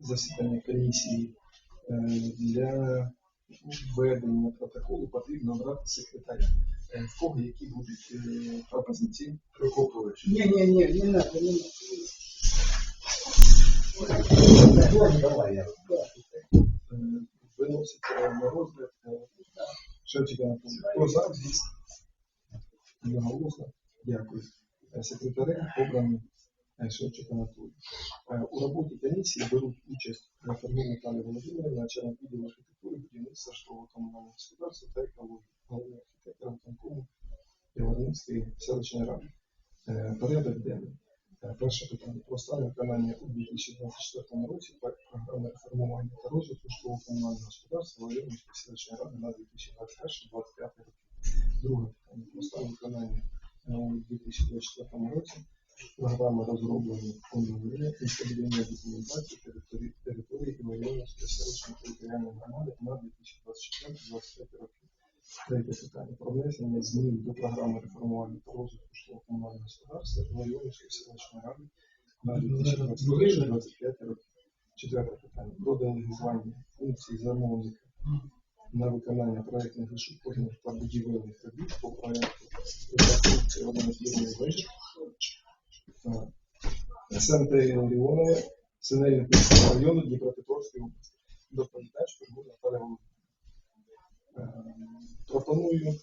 засідання комісії е, для введення протоколу потрібно обрати секретаря. Е, В кого які будуть е, пропозиції? Прокопович. Не, не, не, не надо, не надо. Давай я. Е, Виноситься на розгляд е, Анатолій. Хто за? Звісно. Одноголосно. Дякую. Е, Секретарем обраний е, Анатолій. Е, У роботі комісії беруть участь Формі Наталія Володимирівна, начальник відділу архітектури, будівництва житлового комунального господарства та екології, головний архітектор виконкому Іванівської селищної ради. Е, Порядок денний. Перше питання про стан виконання у 2024 році програми реформування та розвитку житлового комунального господарства Іванівської селищної ради на 2021-2025 роки. Друге питання. Про стан виконання е, у 2024 році. Програми розроблені фондової містобудівної документації території території Іванівської селищної територіальної громади на 2024-2025 роки. Третє питання. Про внесення змін до програми реформування та розвитку житлово комунального господарства Іванівської селищної ради на 2024-2025 роки. Четверте питання. Про делегування функцій замовника на виконання проєктних вишукувальних та будівельних робіт по проєкту реконструкції однофірної вежі СМТ Леонова, Синельниківського району Дніпропетровської області. Доповідач Фігур Наталя Володимирівна. Е, Пропоную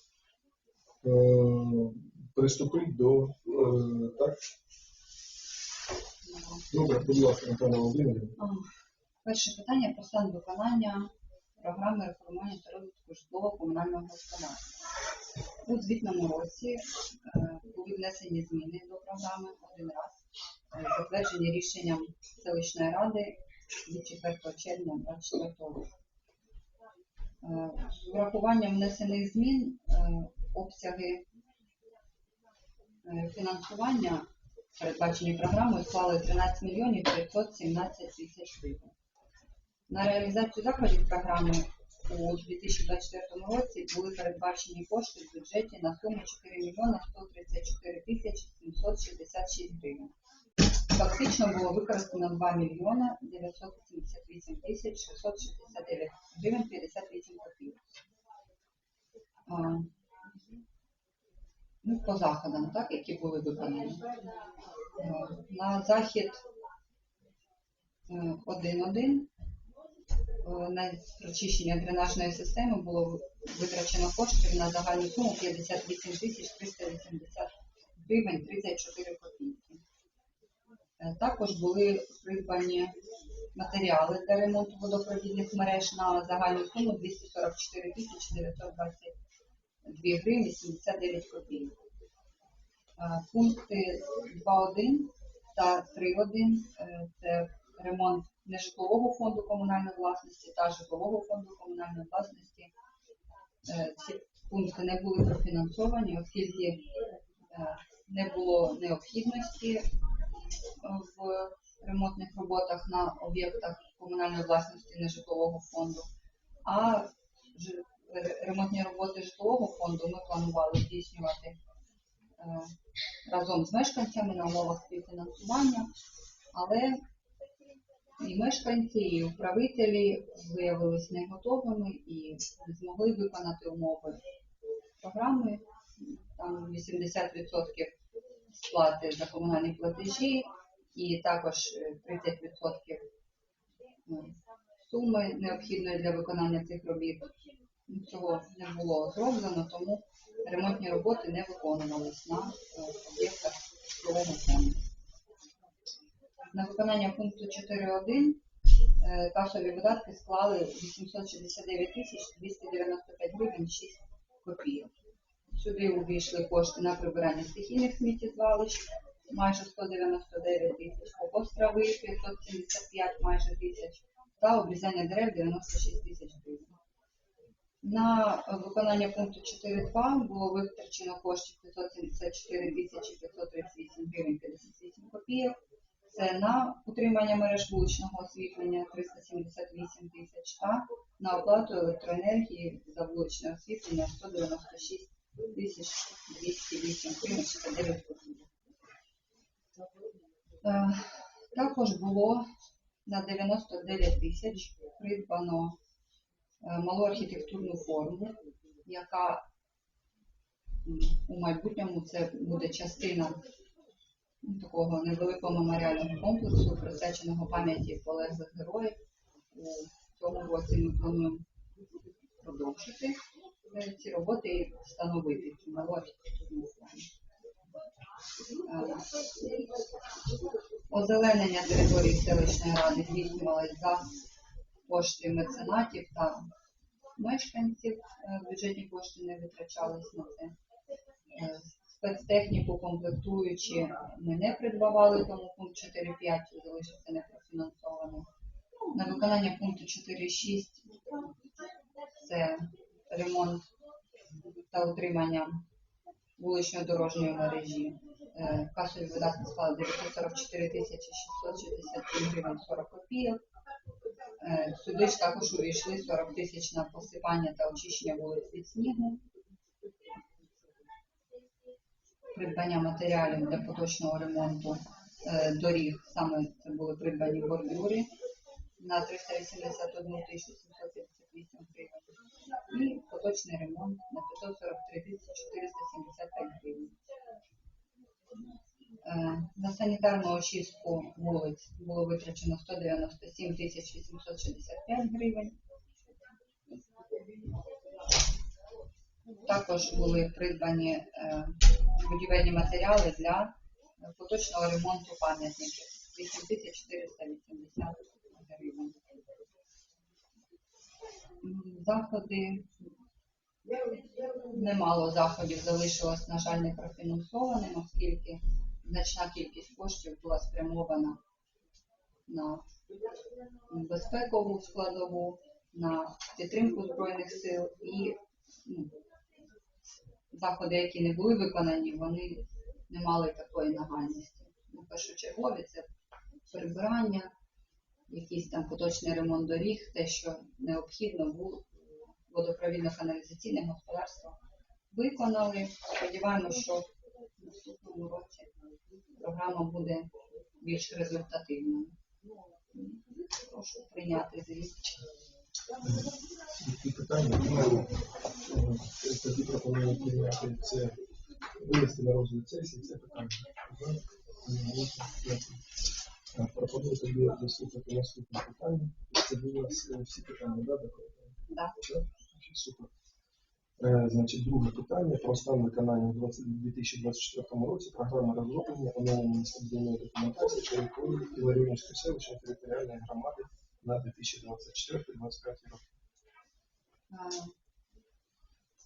е, приступити до е, так. Добре, будь ласка, Наталя Володимирівна. Перше питання про стан виконання програми реформування та розвитку житлового комунального господарства. У звітному році е, були внесені зміни до програми один раз, е, затверджені рішенням селищної ради від 4 червня 2024 року. Е, З урахуванням внесених змін обсяги фінансування передбачені програмою склали 13 мільйонів 517 тисяч гривень. На реалізацію заходів програми у 2024 році були передбачені кошти в бюджеті на суму 4 мільйона 134 тисячі 766 гривень. Фактично було використано 2 мільйона 978 тисяч 669 гривень 58 копійок. Ну, по заходам, так, які були виконані. На захід е, 1.1 е, на прочищення дренажної системи було витрачено коштів на загальну суму 58 тисяч 380 гривень 34 копійки. Е, Також були придбані матеріали для ремонту водопровідних мереж на загальну суму 244 тисячі 922 гривні 79 копійок. Е, Пункти 2.1 та 3.1 е, це ремонт нежитлового фонду комунальної власності та житлового фонду комунальної власності. Е, Ці пункти не були профінансовані, оскільки е, не було необхідності е, в ремонтних роботах на об'єктах комунальної власності нежитлового фонду. А ремонтні роботи житлового фонду ми планували здійснювати е, разом з мешканцями на умовах співфінансування, але і мешканці, і управителі виявилися не готовими і не змогли виконати умови програми. Там 80% сплати за комунальні платежі і також е, 30% ну, суми необхідної для виконання цих робіт. Цього не було зроблено, тому ремонтні роботи не виконувались на е, об'єктах житлового фонду. На виконання пункту 4.1 е, касові видатки склали 869 тисяч 295 гривень 6 копійок. Сюди увійшли кошти на прибирання стихійних сміттєзвалищ майже 199 тисяч, компост трави 575 майже тисяч та обрізання дерев 96 тисяч гривень. На виконання пункту 4.2 було витрачено коштів 574 тисячі 538 гривень 58 копійок. Це на утримання мереж вуличного освітлення 378 тисяч та на оплату електроенергії за вуличне освітлення 196 тисяч 208 гривень 69 копійок. Також було на 99 тисяч придбано е, малу архітектурну форму, яка у майбутньому це буде частина такого невеликого меморіального комплексу, присвяченого пам'яті полеглих героїв. У цьому році ми плануємо продовжити е, ці роботи і встановити форму. Е, Озеленення території селищної ради здійснювалось за кошти меценатів та мешканців. Е, Бюджетні кошти не витрачались на це. Спецтехніку комплектуючи ми не придбавали, тому пункт 4.5 залишився непрофінансованим. На виконання пункту 4.6 це ремонт та утримання вуличної дорожньої мережі. Е, Касові видатки склали 944 тисячі 667 гривень 40 копійок. Е, Сюди ж також увійшли 40 тисяч на посипання та очищення вулиць від снігу. Придбання матеріалів для поточного ремонту е, доріг, саме це були придбані бордюри на 381 тисячу 758 гривень і поточний ремонт на 543 тисячі 475 гривень. Е, На санітарну очистку вулиць було витрачено 197 тисяч 865 гривень. Також були придбані е, будівельні матеріали для е, поточного ремонту пам'ятників 8480 гривень. Заходи немало заходів залишилось, на жаль, не профінансованим, оскільки значна кількість коштів була спрямована на безпекову складову, на підтримку збройних сил і ну, заходи, які не були виконані, вони не мали такої нагальності. Ну, першочергові це прибирання, якийсь там поточний ремонт доріг, те, що необхідно було водопровідно-каналізаційне господарство виконали. Сподіваємося, що в наступному році програма буде більш результативною. Прошу прийняти звіт. Які питання? Ну, е, Тоді пропоную прийняти це, винести на розгляд сесії це питання. Пропоную тоді заслухати наступне питання. Це було всі питання, да. Так? Супер. Е, Значить, друге питання про стан виконання у 20 2024 році програми розроблення оновлення містобудівної документації території Іларіонівської селищної територіальної громади на 2024-2025 роки.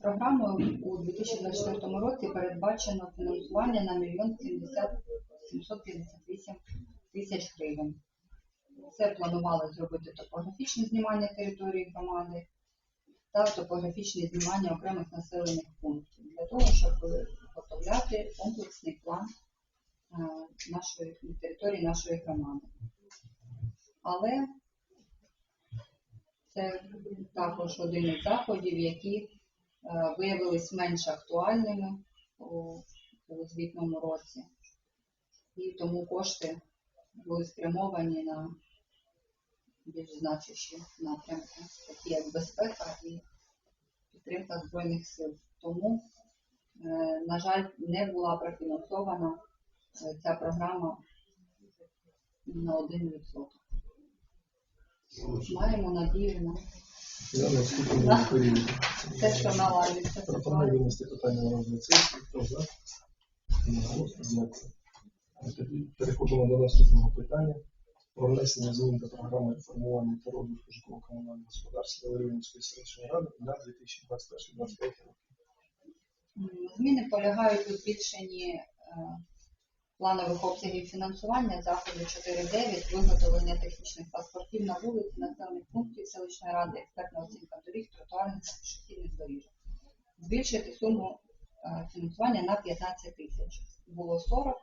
Програмою у 2024 році передбачено фінансування на 1 70 758 тисяч гривень. Це планували зробити топографічне знімання території громади та топографічне знімання окремих населених пунктів для того, щоб виготовляти комплексний план е, нашої території нашої громади. Але це також один із заходів, які е, виявились менш актуальними у, звітному році. І тому кошти були спрямовані на більш значущі напрямки, такі як безпека і підтримка Збройних сил. Тому, е, на жаль, не була профінансована е, ця програма на 1%. Маємо надію на те, що наладиться Пропоную винести питання на розгляд сесії. Хто за? Переходимо до наступного питання про внесення змін до програми реформування та розвитку житлово-комунального господарства Ларіонської селищної ради на 2021-2025 роки. Зміни полягають у збільшенні е, планових обсягів фінансування заходу 4.9, виготовлення технічних паспортів на вулиці, населених пунктів селищної ради, експертна оцінка доріг, тротуарних та пішохідних доріжок. Збільшити суму е, фінансування на 15 тисяч. Було 40,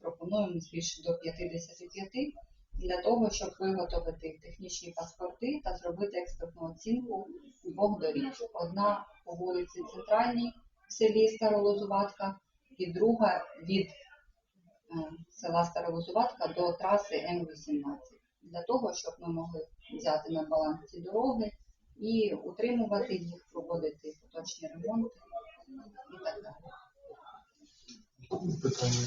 пропонуємо збільшити до 55 для того, щоб виготовити технічні паспорти та зробити експертну оцінку двох доріг. Одна по вулиці Центральній в селі Старолозуватка, і друга від села Старолозуватка до траси М18. Для того, щоб ми могли взяти на баланс ці дороги і утримувати їх, проводити поточні ремонти і так далі. Питання.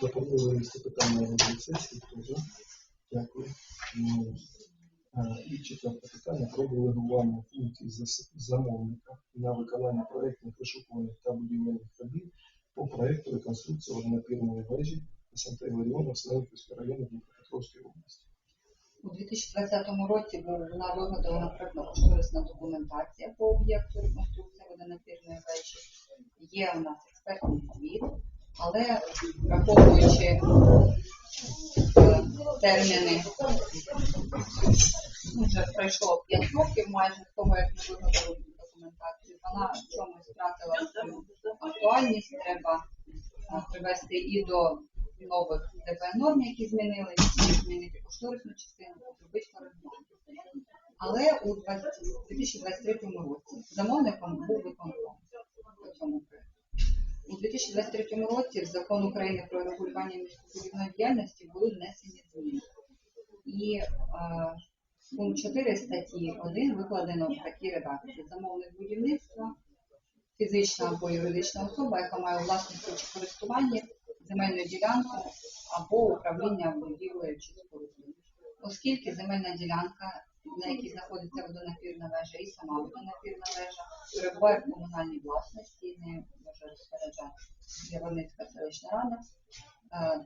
Пропоную винести питання на сесії. Хто? Дякую. Е, І четверте питання про делегування функцій замовника на виконання проєктних вишукуваних та будівельних робіт по проєкту реконструкції водонапірної вежі СМТ Ларіонов Селенківського району Дніпропетровської області. У 2020 році була виготовлена проєктно-кошторисна документація по об'єкту реконструкції водонапірної вежі. Є у нас експертний звіт, але враховуючи е, терміни, ну, вже пройшло 5 років майже з того, як ми виготовили документацію, вона в чомусь втратила свою актуальність, треба е, привести і до нових ДП норм, які змінилися, змінити кошторисну частину, зробити коригування. Але у 2023 році замовником був виконком по цьому проекту. У 2023 році в закон України про регулювання містобудівної діяльності були внесені зміни. І е, пункт 4 статті 1 викладено в такій редакції. Замовник будівництва фізична або юридична особа, яка має у власності чи користуванні земельну ділянку або управління будівлею чи спорудою. Оскільки земельна ділянка, на якій знаходиться водонапірна вежа і сама водонапірна вежа, перебуває в комунальній власності, не може розпоряджати Яворницька селищна рада, е,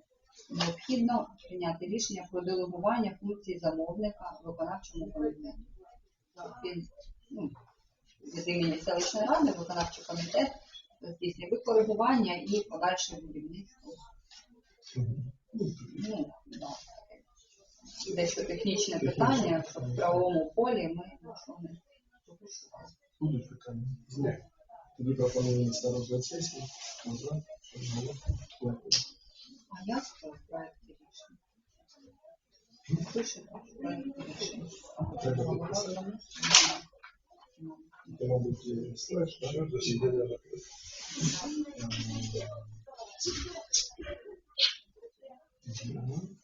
необхідно прийняти рішення про делегування функцій замовника виконавчому комітету. Він ну, від імені селищної ради, виконавчий комітет здійснює викоригування і подальше будівництво. Ну, да. І дещо технічне питання, щоб в правовому полі ми нічого не допустили. Будуть питання? Тоді пропоную на розгляд сесії. Хто? Дякую. А як це в проєкті рішення? Пишете в проєкті рішення. Це, мабуть, слеш, так? Засідання закрите. Ем, Мгм.